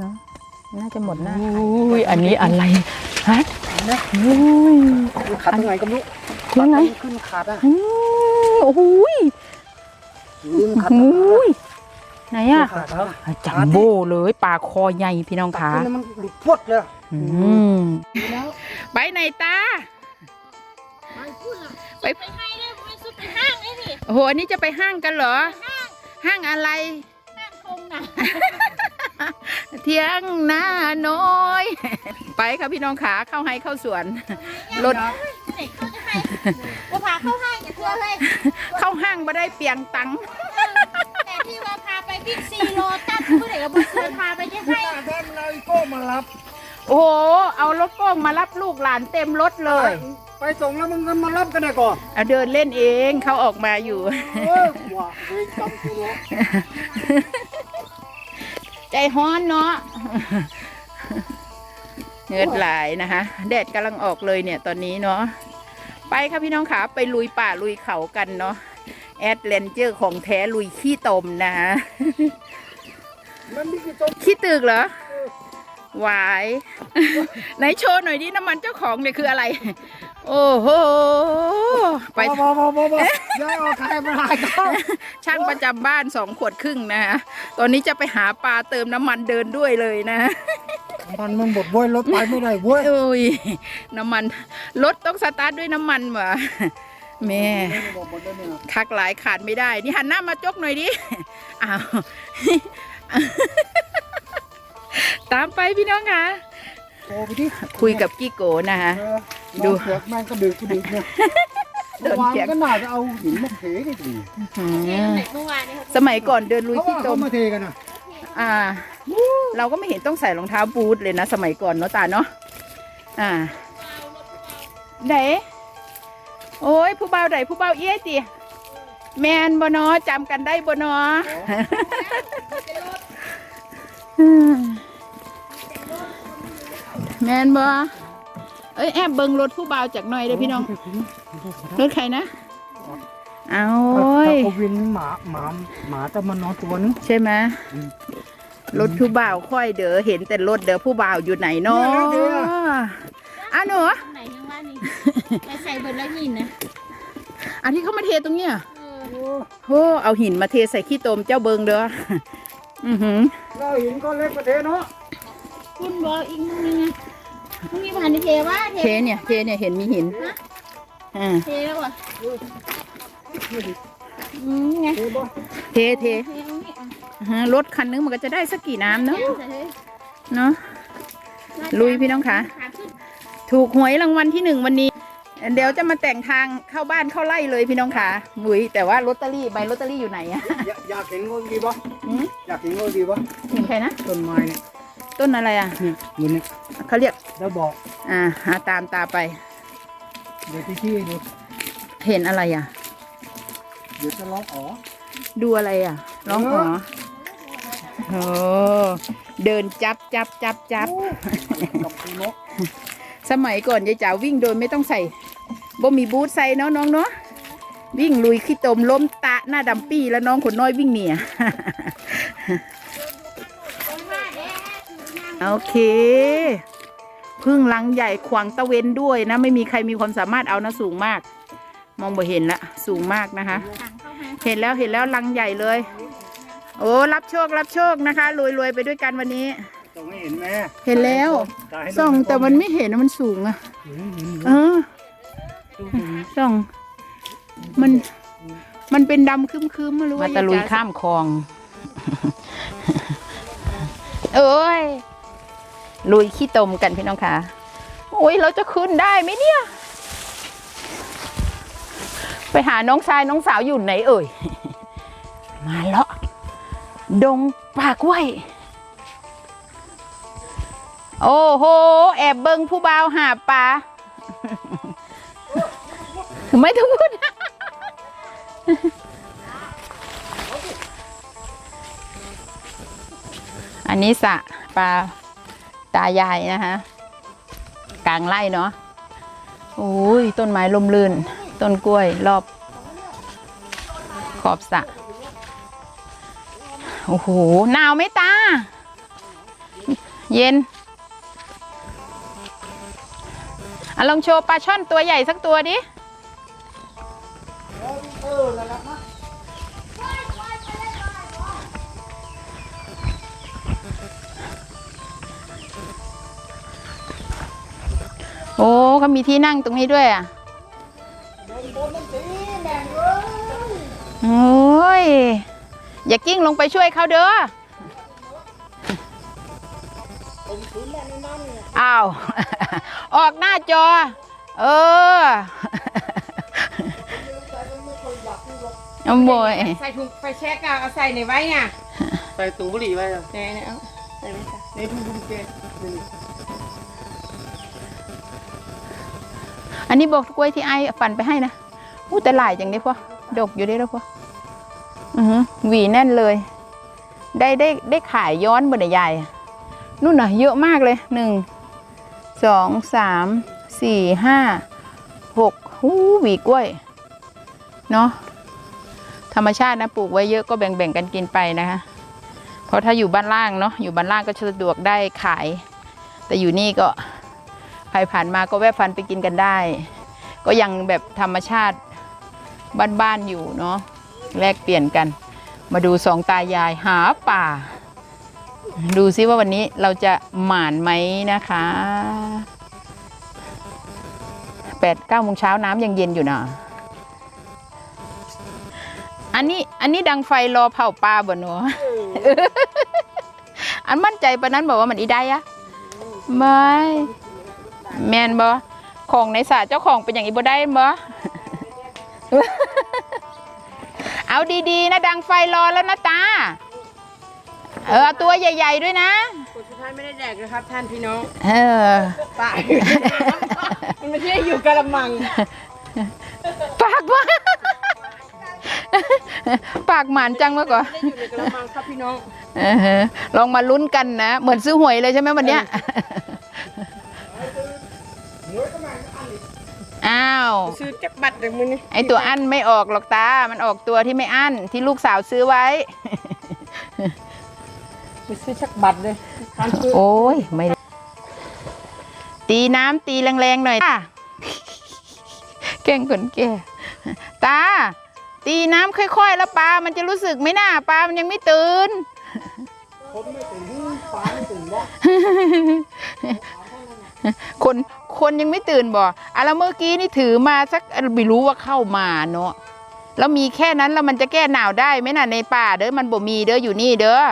เนาะน่าจะหมดหน้าอุ้ยอันนี้อะไรฮะอุ้ยขาดตรงไหนก็ไม่รู้ยังไงขึ้นขาดอะอืมโอ้โหยลืมขาดโอ้ยไหนอะขาดแล้วจัมโบ้เลยปลาคอใหญ่พี่น้องขาขึ้นแล้วมันหลุดพวดเลยอืมไปไหนตาไปไปให้เลยไปสุดไปห้างเลยนี่โอ้โหอันนี้จะไปห้างกันเหรอ ห้างอะไรห้างคงนะ เที่ยงหน้าน้อย ไปค่ะพี่น้องขาเข้าให้เข้าสวนรถเด็กเขาจะให้ว่าพาเข้าห้างอย่าเชื่อเลยเข้าห้างมาได้เปียงตังค์แต่ที่ว่าพาไปบิ๊กซีโลตัสผู้ใดก็บอกเคยพาไปจะให้แม่มันเอาอีโก้มารับ โอ้โหเอารถโก้งมารับลูกหลานเต็มรถเลย ไปส่งแล้วมันก็มารับกันได้ก่อนเอาเดินเล่นเองเขาออกมาอยู่เออว่าเวรกรรมกูเนาะ ใจฮ้อนเนาะเงือดไหลายนะคะ แดดกำลังออกเลยเนี่ยตอนนี้เนาะไปค่ะพี่น้องขาไปลุยป่าลุยเขากันเนาะแอดเลนเจอร์ของแท้ลุยขี้ตมนะคะมันมีกี่ต้นขี้ตึกเหรอหวายไหนโชว์หน่อยดิน้ำมันเจ้าของเนี่ยคืออะไร โอ้โห ไป บอบอบอบอย่าเอาใครมาหายเขาช่างประจำบ้านสองขวดครึ่งนะคะตอนนี้จะไปหาปลาเติมน้ำมันเดินด้วยเลยนะ มันมันบดบ้วยรถไปไม่ได้เว้ยโอ้ย น้ำมัน รถต้องสตาร์ทด้วยน้ำมันเหรอแม่บอกหมดเลยเนี่ยคักหลายขาดไม่ได้ นี่หันหน้ามาจกหน่อยดิอ้าวตามไปพี่น้องค่ะ โทรไปที่คุยกับกี้โกนะคะ ดูดูเผือกแม่งก็ดึกก็ดึกเนี่ยเดิเมื่อนวานเถียงก็น่าจะเอาหินมาเทกันดีอืมเมื่อวานนี้สมัยก่อนเดินลุยเพราะขี้ว่าตเขามมาเทกันนะอ่า เราก็ไม่เห็นต้องใส่รองเท้าบูทเลยนะ สมัยก่อนเนาะตาเนาะอ่าไหนโอ้ยผู้เบาไหนผู้เบาเอี้ยติแมนบเนอจำกันได้บเนอ แมนบอเอ้ยแอบเบิงรถผู้เบาจากหน่อยเลยพี่น้อง รถใครนะ เอาโอ้ยถ้าเขาวินหมาหมาหมาจะมานอนตัวนึง ใช่ไหมอืมรถผู้บ่าวค่อยเด้อเห็นแต่รถเด้อผู้บ่าวอยู่ไหนเนาะเนี่ยเด้ออะหนูไหนยังว่านี่ไปใส่เบิร์ดแล้วยินนะอันที่เขามาเทตรงเนี้ยเออโอ้โอ้เอาหินมาเทใส่ขี้ตมเจ้าเบิงเด้ออือหือเราหินก้อนเล็กประเทศเนาะคุณบอกอีกนึงนี่ไง มึงมีผ่านเทว่าเทเนี่ยเทเนี่ยเห็นมีหินอ่าเทแล้วอะอืมไงเทบ่เทเทเทตรงนี้อะอ่าฮะรถคันนึงมันก็จะได้สักกี่น้ำเนาะใส่เลยเนาะลุยพี่น้องคะขาขึ้นถูกหวยรางวัลที่หนึ่งวันนี้ เดี๋ยวจะมาแต่งทางเข้าบ้านเข้าไร่เลยพี่น้องค่ะหุยแต่ว่าลอตเตอรี่ใบลอตเตอรี่อยู่ไหนอะอยากอยากเห็นงูดีบ่หืมอยากเห็นงูดีบ่เห็นใครนะต้นไม้เนี่ยต้นอะไรอะเนี่ยอยู่เนี่ยเขาเรียก แล้วบอกอ่าหาตามตาไป เดี๋ยวที่ที่ดูเห็นอะไรอะ เดี๋ยวจะร้องอ๋อ ดูอะไรอะ ร้องอ๋อโอ้เดินจับจับจับจับ กับคูนกสมัยก่อนยายจ๋าวิ่งโดยไม่ต้องใส่บ่มีบูทใส่เนาะน้องเนาะวิ่งลุยขี้ตมล้มตะหน้าดำปี้แล้วน้องคนน้อยวิ่งเหนีย โอเค พึ่งลังใหญ่ขวางตะเวนด้วยนะ ไม่มีใครมีความสามารถเอานะสูงมาก มองบ่เห็นละสูงมากนะคะถังเข้ามาเห็นแล้วเห็นแล้วลังใหญ่เลย โอ้รับโชครับโชคนะคะรวยรวยๆไปด้วยกันวันนี้ต้องให้เห็นไหมเห็นแล้วตาให้ดูส่องแต่มันไม่เห็นนะมันสูงอะเห็นเห็นเออส่อง มันมันเป็นดำคึมๆไม่รู้ว่าตะลุยข้ามคลอง เอ้ย ลุยขี้ตมกันพี่น้องค่ะโอ้ยเราจะขึ้นได้ไหมเนี่ย ไปหาน้องชายน้องสาวอยู่ไหนเอ่ย มาเลาะดงปากไว้ โอ้โห แอบเบิงผู้บ่าวหาปลาไม่ต้องพูดอันนี้สะปลา ตายายนะคะกลางไร่เนาะโอ้ยต้นไม้ลมลื่น ต้นกล้วยรอบ ขอบสะโอ้โหหนาวไหมตา เย็นอะลองโชว์ปลาช่อนตัวใหญ่สักตัวดิ เออแล้วนะโอ้เขามีที่นั่งตรงนี้ด้วยอะโอ้ย อย่ากิ้งลงไปช่วยเขาเด้ออ้าว ออกหน้าจอ เออเอาโบยใส่ถุงไฟแช็กอะเอาใส่ในไว้ไงใส่ถุงบุหรี่ไว้อะไหนไหนเอาใส่ไว้จ้ะในถุงบุหรี่เก อันนี้บอกกล้วยที่ไอ้ปั่นไปให้นะอู้แต่หลายจังนี้พ่อดกอยู่ได้แล้วพ่ออือหือหวีแน่นเลย ได้ได้ได้ขายย้อนบนใหญ่นู่นน่ะเยอะมากเลยหนึ่งสองสามสี่ห้าหกหูหวีกล้วยเนาะธรรมชาตินะปลูกไว้เยอะก็แบ่งๆกันกินไปนะคะเพราะถ้าอยู่บ้านล่างเนาะอยู่บ้านล่างก็สะดวกได้ขาย แต่อยู่นี่ก็ ครผ่านมาก็แวะฟันไปกินกันได้ ก็ยังแบบธรรมชาติบ้านๆอยู่เนาะแลกเปลี่ยนกัน มาดูสองตายายหาป่า ดูซิว่าวันนี้เราจะหมานไหมนะคะแปดเก้าโมงเช้าน้ำยังเย็นอยู่นะอันนี้อันนี้ดังไฟรอเผาปลาบ่หนูอันมั่นใจปะนั้นบอกว่ามันอีได้อะไม่ แมนบ่ของในสระเจ้าของเป็นอย่างอีบ่ได้บ่เอาดีๆนะดังไฟรอแล้วนะตา เออเอาตัวใหญ่ ๆด้วยนะคนสุดท้ายไม่ได้แดกนะครับท่านพี่น้องเออตายมันไม่ใช่อยู่กระมัง ปากว่าปากหมานจังมากกว่าไม่ได้อยู่ในกระมังครับพี่น้องเออลองมาลุ้นกันนะ เหมือนซื้อหวยเลยใช่ไหมวันเนี้ย อ้าวซื้อจักบัตรเดี๋ยวมึงนี่ไอตัวอั้นไม่ออกหรอกตา มันออกตัวที่ไม่อั้นที่ลูกสาวซื้อไว้ ไปซื้อจักบัตรเลยท่านซื้อโอ้ยไม่ได้ตีน้ำตีแรงๆหน่อยตาแกล้งคนแก่ตา ตีน้ำค่อยๆ แล้วปลา มันจะรู้สึกไหมน่าปลา มันยังไม่ตื่นคนไม่ตื่นหูปลาไม่ตื่นวะ คนคนยังไม่ตื่นบ่อะแล้วเมื่อกี้นี่ถือมาสักไม่รู้ว่าเข้ามาเนาะแล้วมีแค่นั้นแล้วมันจะแก้หนาวได้ไหมน่ะในป่าเด้อมันบ่มีเด้ออยู่นี่เด้อ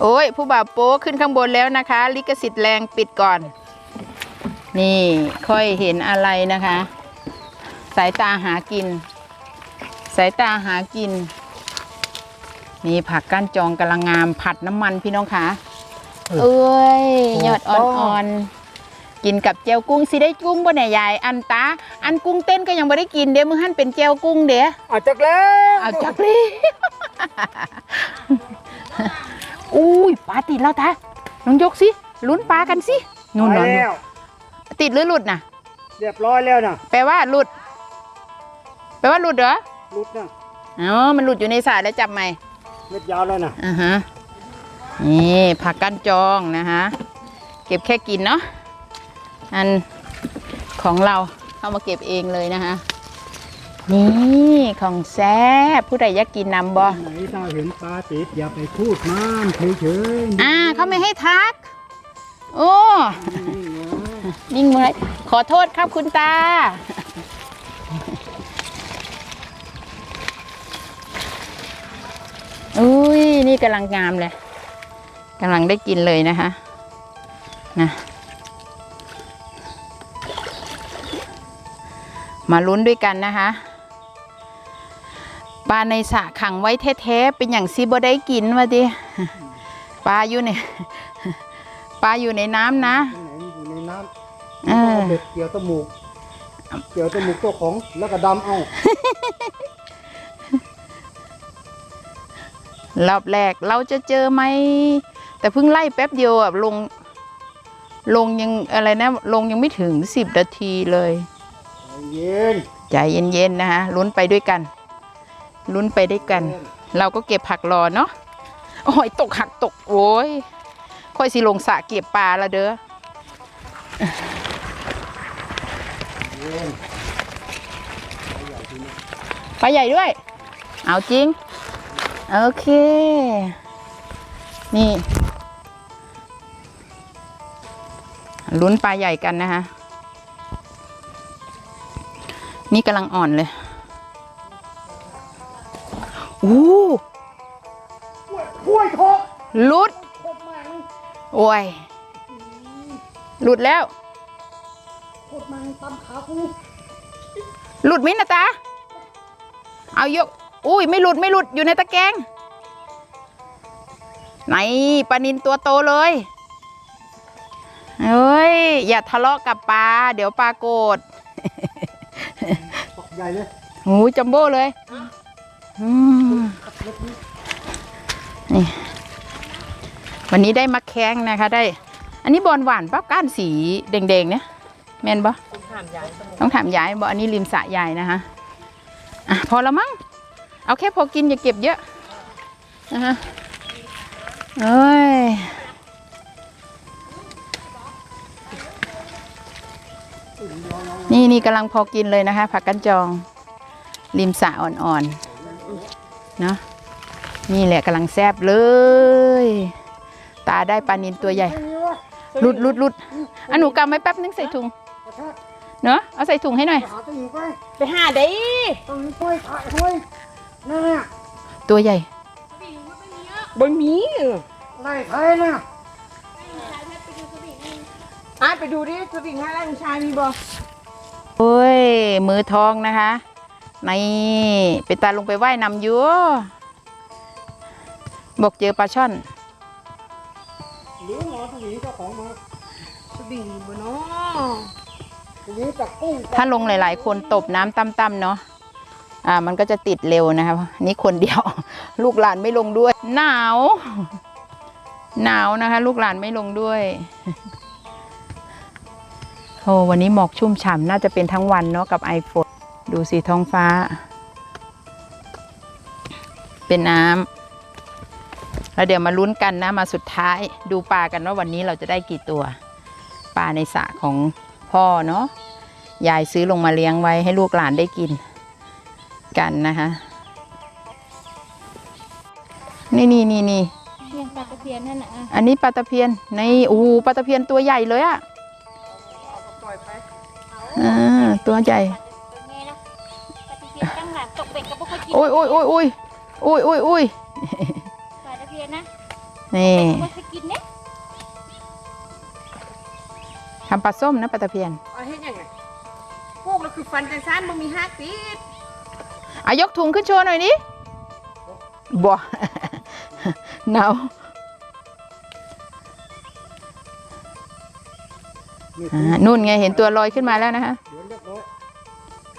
โอ้ยผู้บ่าวโป๊ขึ้นข้างบนแล้วนะคะ ลิขสิทธิ์แรงปิดก่อน นี่ค่อยเห็นอะไรนะคะ สายตาหากิน สายตาหากินนี่ผักก้านจองกำลังงามผัดน้ำมันพี่น้องคะ เอ้ยยอดอ่อนๆกินกับเจียวกุ้งสิได้กุ้งบ่เนี่ยยายอันตาอันกุ้งเต้นก็ยังไม่ได้กินเดี๋ยวมือหั่นเป็นเจียวกุ้งเดี๋ยวเอาจักแล้วเอาจักรีอุ้ยปลาติดแล้วตาลองยกสิลุ้นปลากันสินู่นไปนอนแล้วติดหรือหลุดน่ะ เรียบร้อยแล้วนะแปลว่าหลุด แปลว่าหลุดเหรอรุดนะอ๋อมันหลุดอยู่ในสายแล้วจับใหม่เม็ดยาวแล้วนะอ่าฮะ นี่ผักก้านจองนะคะเก็บแค่กินเนาะอันของเราเข้ามาเก็บเองเลยนะคะนี่ของแซ่บผู้ใดอยากกินนำบ่ไหนถ้าเห็นปลาติดอย่าไปพูดมันเฉยๆอ่าเขาไม่ให้ทัก โอ้นี่นะนิ่งเลยขอโทษครับคุณตา อุ้ยนี่กำลังงามเลย กำลังได้กินเลยนะคะนะมาลุ้นด้วยกันนะคะปลาในสระขังไว้แท้ๆเป็นอย่างซีบ่ได้กินวะดิปลาอยู่ในปลาอยู่ในน้ำนะตรงไหนมันอยู่ในน้เอำอเอาเบ็ดเกี่ยวตะหมูกเกี่ยวตะหมูกเจ้าของแล้วก็ดำเอารอบแรกเราจะเจอไหม แต่เพิ่งไล่แป๊บเดียวอะลง ลงยังอะไรนะ ลงยังไม่ถึงสิบนาทีเลยใจเย็นใจเย็นๆนะคะลุ้นไปด้วยกัน ลุ้นไปด้วยกัน เราก็เก็บผักรอเนาะโอ้ยตกหักตกโอ้ยค่อยสิลงสระเก็บปลาละเด้อเย็นปลาใหญ่ด้วย เอาจริง โอเค นี่ ลุ้นปลาใหญ่กันนะคะ นี่กำลังอ่อนเลยอู้ห้วยทอกหลุดโคตรแม่งโอ้ยหลุดแล้วโคตรแม่งตำขากูหลุดไหมนะตา เอายก อุ้ยไม่หลุดไม่หลุดอยู่ในตะแกรงไหนปลานินตัวโตเลย เอ้ย อย่าทะเลาะกับปลา เดี๋ยวปลาโกรธตกใหญ่เลยหูจัมโบ้เลยอืมนี่วันนี้ได้มะแข้งนะคะได้ อันนี้บอลหวานปะก้านสีแดงๆเนี่ยแมนปะต้องถามยายบอกอันนี้ริมสระยายนะคะอะพอแล้วมั้งเอาแค่พอกินอย่าเก็บเยอะนะคะเอ้ย นี่นี่กำลังพอกินเลยนะคะ ผักกันจอง ริมสระอ่อนๆเนาะนี่แหละกำลังแซบเลย ตาได้ปลานินตัวใหญ่ไม่มีวะหลุดหลุดหลุดอันหนูกำไว้แป๊บนึงใส่ถุงกระชากเนาะเอาใส่ถุงให้หน่อยหาตะหญิงไปไปหาได้ตะหญิงไปถ่ายห้วยนั่นน่ะตัวใหญ่บนมีไล่ไทยน่ะ อะไปดูดิสวิงให้แรงชายมีบ่โอ้ย มือทองนะคะนี่เป็นตาลงไปว่ายน้ำอยู่บอกเจอปลาช่อนหรือหมอตะหญิงเจ้าของมาสวิงบ่เนาะตะหญิงจากกุ้งถ้าลงหลายๆ คนตบน้ำตั้มๆเนาะอ่ามันก็จะติดเร็วนะครับนี่คนเดียว ลูกหลานไม่ลงด้วย หนาว หนาวนะคะ ลูกหลานไม่ลงด้วย โอ้วันนี้หมอกชุ่มฉ่ำน่าจะเป็นทั้งวันเนาะกับไอฝนดูสีท้องฟ้า เป็นน้ำแล้วเดี๋ยวมาลุ้นกันนะมาสุดท้ายดูปลากันว่าวันนี้เราจะได้กี่ตัว ปลาในสระของพ่อเนาะยายซื้อลงมาเลี้ยงไว้ให้ลูกหลานได้กินกันนะคะ นี่นี่นี่นี่เพียงปลาตะเพียนนั่นน่ะอะอันนี้ปลาตะเพียนในโอ้โหปลาตะเพียนตัวใหญ่เลยอะ ตัวใหญ่เป็นไงนะปลาตะเพียนตั้งหลักตกเบ็ดก็บ่ค่อยกินโอ้ยโอ้ยโอ้ยโอ้ยโอ้ยโอ้ยโอ้ยปลาตะเพียนนะนี่บ่ค่อยกินเนี่ยทำปลาส้มนะปลาตะเพียนเอาเฮ็ดยังไงพวกเราคือฟันจังซ่านบ่มีหักติดอายกถุงขึ้นโชว์หน่อยนี้บ่หนาวนี่อ่านู่นไงเห็นตัวลอยขึ้นมาแล้วนะคะ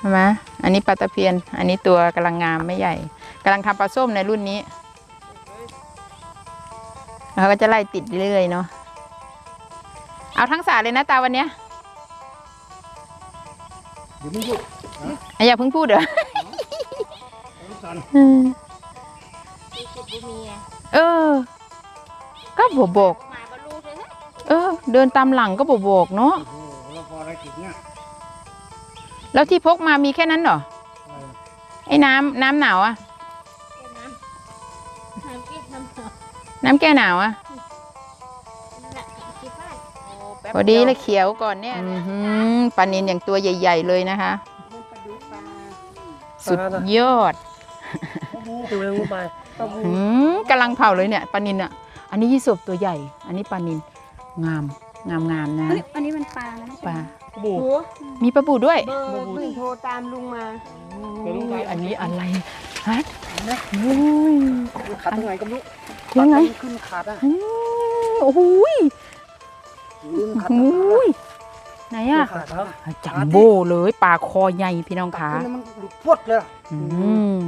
ช่ไหมอันนี้ปลาตะเพียน อันนี้ตัวกำลังงามไม่ใหญ่กำลังทำปลาส้มในรุ่นนี้แล้วก็จะไล่ติดเรื่อยๆเนาะ เอาทั้งสาเลยนะตาวันเนี้ยเดี๋ยวไม่หยุดอะอย่าเพิ่งพูดเด้อต้องสั่นมีกบบ่มีไงเออ ก็บวบอกหมาบ่รู้เลยฮะเออ เดินตามหลังก็บวบอกเนาะโอ้โห แล้วพออะไรกินเนี่ยแล้วที่พกมามีแค่นั้นเหรอเออ Ờ. ไอ้น้ำน้ำหนาวอะแก้น้ำน้ำเก็บน้ำหนาวน้ำแก้หนาวอะนั่นแหละคิดว่าโอ้แป๊บพอดีเลยเขียวก่อนเนี่ยอื้อหือปลานินอย่างตัวใหญ่ ๆ เลยนะคะมันปลาดุกปลาสุดยอดดูเลยงูไปอืมกำลังเผาเลยเนี่ยปลานินอะ อันนี้ยี่สบตัวใหญ่ อันนี้ปลานินงามงามงามนะเฮ้ยอันนี้มันปลาแล้วนะปลา บูโอ้มีปลาบูด้วยเบอร์เพิ่งโทรตามลุงมาอุ้ยอันนี้อะไรฮะนะอุ้ย ขาดตรงไหนก็ไม่รู้ยังไง ขึ้นขาดอะอืมโอ้โหยลืมขาดโอ้ยไหนอะขาดครับจัมโบ้เลยปลาคอใหญ่พี่น้องขาขาขึ้นแล้วมันหลุดพวดเลยอะ อืม